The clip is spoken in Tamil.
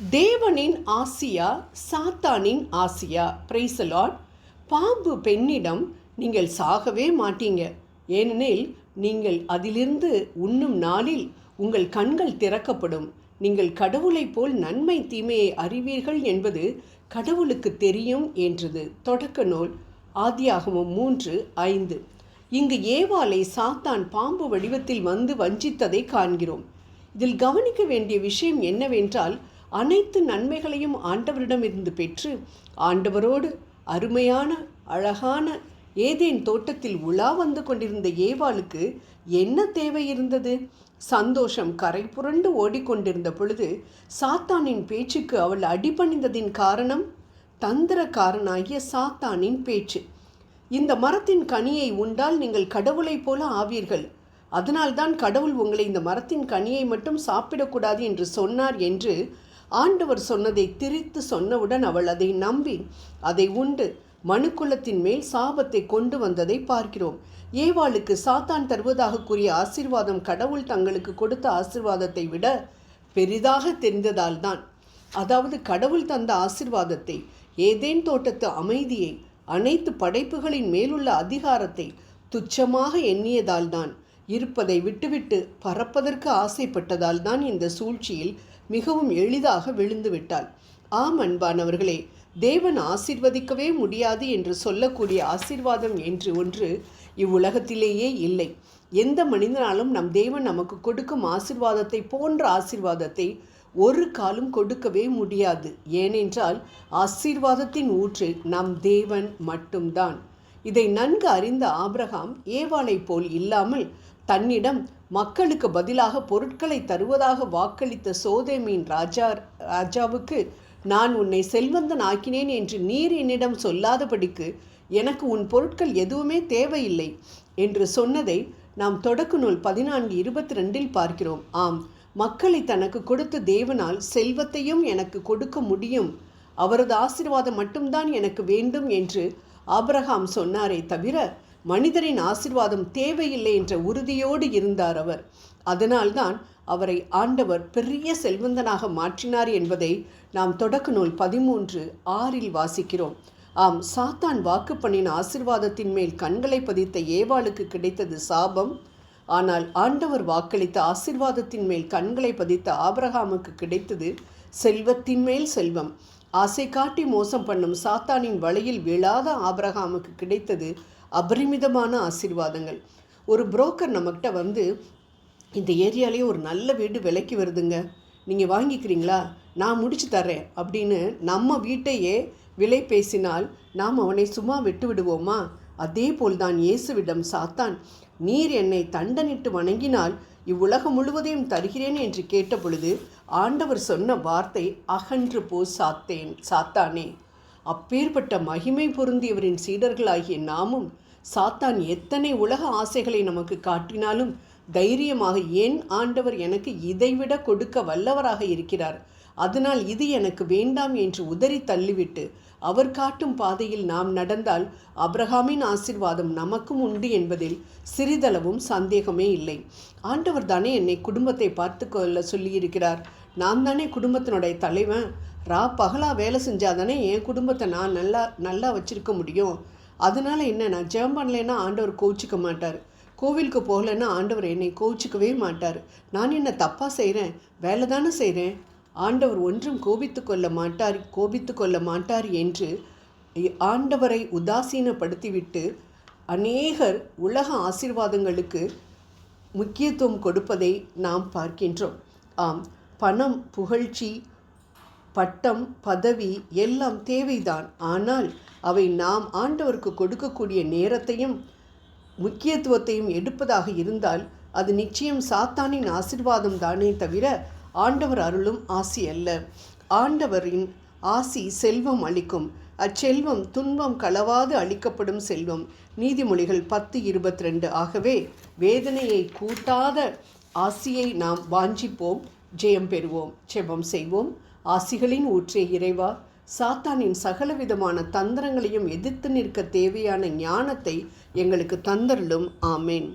தேவனின் ஆசியா சாத்தானின் ஆசியா பிரைசலாட் பாம்பு பெண்ணிடம் நீங்கள் சாகவே மாட்டீங்க. ஏனெனில் நீங்கள் அதிலிருந்து உண்ணும் நாளில் உங்கள் கண்கள் திறக்கப்படும். நீங்கள் கடவுளைப் போல் நன்மை தீமையை அறிவீர்கள் என்பது கடவுளுக்கு தெரியும் என்றது. தொடக்க நூல் ஆதியாகமும் மூன்று ஐந்து. இங்கு ஏவாலை சாத்தான் பாம்பு வடிவத்தில் வந்து வஞ்சித்ததை காண்கிறோம். இதில் கவனிக்க வேண்டிய விஷயம் என்னவென்றால் அனைத்து நன்மைகளையும் ஆண்டவரிடமிருந்து பெற்று ஆண்டவரோடு அருமையான அழகான ஏதேன் தோட்டத்தில் உலா வந்து கொண்டிருந்த ஏவாளுக்கு என்ன தேவை இருந்தது? சந்தோஷம் கரை புரண்டு ஓடிக்கொண்டிருந்த பொழுது சாத்தானின் பேச்சுக்கு அவள் அடிபணிந்ததின் காரணம் தந்திரக்காரனாகிய சாத்தானின் பேச்சு. இந்த மரத்தின் கனியை உண்டால் நீங்கள் கடவுளைப் போல ஆவீர்கள். அதனால்தான் கடவுள் உங்களை இந்த மரத்தின் கனியை மட்டும் சாப்பிடக்கூடாது என்று சொன்னார் என்று ஆண்டவர் சொன்னதை திரித்து சொன்னவுடன் அவள் அதை நம்பி அதை உண்டு. மனுக்குலத்தின் மேல் சாபத்தை கொண்டு வந்ததை பார்க்கிறோம். ஏவாளுக்கு சாத்தான் தருவதாக கூறிய ஆசீர்வாதம் கடவுள் தங்களுக்கு கொடுத்த ஆசிர்வாதத்தை விட பெரிதாக தெரிந்ததால் தான். அதாவது கடவுள் தந்த ஆசீர்வாதத்தை ஏதேன் தோட்டத்து அமைதியை அனைத்து படைப்புகளின் மேலுள்ள அதிகாரத்தை துச்சமாக எண்ணியதால் தான் இருப்பதை விட்டுவிட்டு பறப்பதற்கு ஆசைப்பட்டதால் தான் இந்த சூழ்ச்சியில் மிகவும் எளிதாக விழுந்து விட்டாள் ஆம் அன்பானவர்களே தேவன் ஆசிர்வதிக்கவே முடியாது என்று சொல்லக்கூடிய ஆசிர்வாதம் என்று ஒன்று இவ்வுலகத்திலேயே இல்லை. எந்த மனிதனாலும் நம் தேவன் நமக்கு கொடுக்கும் ஆசிர்வாதத்தை போன்ற ஆசிர்வாதத்தை ஒரு காலம் கொடுக்கவே முடியாது. ஏனென்றால் ஆசீர்வாதத்தின் ஊற்று நம் தேவன் மட்டும்தான். இதை நன்கு அறிந்த ஆபிரகாம் ஏவாளை போல் இல்லாமல் தன்னிடம் மக்களுக்கு பதிலாக பொருட்களை தருவதாக வாக்களித்த சோதேமின் ராஜா ராஜாவுக்கு நான் உன்னை செல்வந்தன் ஆக்கினேன் என்று நீர் என்னிடம் சொல்லாதபடிக்கு எனக்கு உன் பொருட்கள் எதுவுமே தேவையில்லை என்று சொன்னதை நாம் தொடக்க நூல் பதினான்கு இருபத்தி ரெண்டில் பார்க்கிறோம். ஆம் மக்களை தனக்கு கொடுத்த தேவனால் செல்வத்தையும் எனக்கு கொடுக்க முடியும். அவரது ஆசீர்வாதம் மட்டும்தான் எனக்கு வேண்டும் என்று ஆபிரகாம் சொன்னாரே தவிர மனிதரின் ஆசிர்வாதம் தேவையில்லை என்ற உறுதியோடு இருந்தார் அவர். அதனால்தான் அவரை ஆண்டவர் பெரிய செல்வந்தனாக மாற்றினார் என்பதை நாம் தொடக்க நூல் பதிமூன்று ஆறில் வாசிக்கிறோம். ஆம் சாத்தான் வாக்கு பண்ணின ஆசிர்வாதத்தின் மேல் கண்களை பதித்த ஏவாளுக்கு கிடைத்தது சாபம். ஆனால் ஆண்டவர் வாக்களித்த ஆசிர்வாதத்தின் மேல் கண்களை பதித்த ஆபிரகாமுக்கு கிடைத்தது செல்வத்தின் மேல் செல்வம். ஆசை காட்டி மோசம் பண்ணும் சாத்தானின் வலையில் விழாத ஆபிரகாமுக்கு கிடைத்தது அபரிமிதமான ஆசீர்வாதங்கள். ஒரு புரோக்கர் நம்மக்கிட்ட வந்து இந்த ஏரியாலேயே ஒரு நல்ல வீடு விலைக்கு வருதுங்க. நீங்கள் வாங்கிக்கிறீங்களா? நான் முடிச்சு தர்றேன். அப்படின்னு நம்ம வீட்டையே விலை பேசினால் நாம் அவனை சும்மா விட்டு விடுவோமா? அதே போல்தான் இயேசுவிடம் சாத்தான் நீர் என்னை தண்டனிட்டு வணங்கினால் இவ்வுலகம் முழுவதையும் தருகிறேன் என்று கேட்டபொழுது ஆண்டவர் சொன்ன வார்த்தை அகன்று போ சாத்தேன் சாத்தானே. அப்பேற்பட்ட மகிமை பொருந்தியவரின் சீடர்களாகிய நாமும் சாத்தான் எத்தனை உலக ஆசைகளை நமக்கு காட்டினாலும் தைரியமாக ஏன் ஆண்டவர் எனக்கு இதைவிட கொடுக்க வல்லவராக இருக்கிறார்? அதனால் இது எனக்கு வேண்டாம் என்று உதறி தள்ளிவிட்டு அவர் காட்டும் பாதையில் நாம் நடந்தால் அப்ரஹாமின் ஆசிர்வாதம் நமக்கும் உண்டு என்பதில் சிறிதளவும் சந்தேகமே இல்லை. ஆண்டவர் தானே என்னை குடும்பத்தை பார்த்து கொள்ள சொல்லியிருக்கிறார். நான் தானே குடும்பத்தினுடைய தலைவன். ரா பகலா வேலை செஞ்சாதானே என் குடும்பத்தை நான் நல்லா நல்லா வச்சிருக்க முடியும். அதனால என்ன நான் ஜெபம் பண்ணலைன்னா ஆண்டவர் கோச்சிக்க மாட்டார். கோவிலுக்கு போகலைன்னா ஆண்டவர் என்னை கோச்சிக்கவே மாட்டார். நான் என்ன தப்பாக செய்கிறேன் வேலை தானே செய்கிறேன் ஆண்டவர் ஒன்றும் கோபித்து கொள்ள மாட்டார் கோபித்து கொள்ள மாட்டார் என்று ஆண்டவரை உதாசீனப்படுத்திவிட்டு அநேகர் உலக ஆசீர்வாதங்களுக்கு முக்கியத்துவம் கொடுப்பதை நாம் பார்க்கின்றோம். ஆம் பணம் புகழ்ச்சி பட்டம் பதவி எல்லாம் தேவைதான். ஆனால் அவை நாம் ஆண்டவருக்கு கொடுக்கக்கூடிய நேரத்தையும் முக்கியத்துவத்தையும் எடுப்பதாக இருந்தால் அது நிச்சயம் சாத்தானின் ஆசிர்வாதம் தானே தவிர ஆண்டவர் அருளும் ஆசி அல்ல. ஆண்டவரின் ஆசி செல்வம் அளிக்கும். அச்செல்வம் துன்பம் களவாது அளிக்கப்படும் செல்வம். நீதிமொழிகள் பத்து இருபத்தி ரெண்டு ஆகவே வேதனையை கூட்டாத ஆசியை நாம் வாஞ்சிப்போம் ஜெயம் பெறுவோம் செபம் செய்வோம். ஆசிகளின் ஊற்றே இறைவா சாத்தானின் சகலவிதமான தந்திரங்களையும் எதிர்த்து நிற்க தேவையான ஞானத்தை எங்களுக்கு தந்தருளும். ஆமேன்.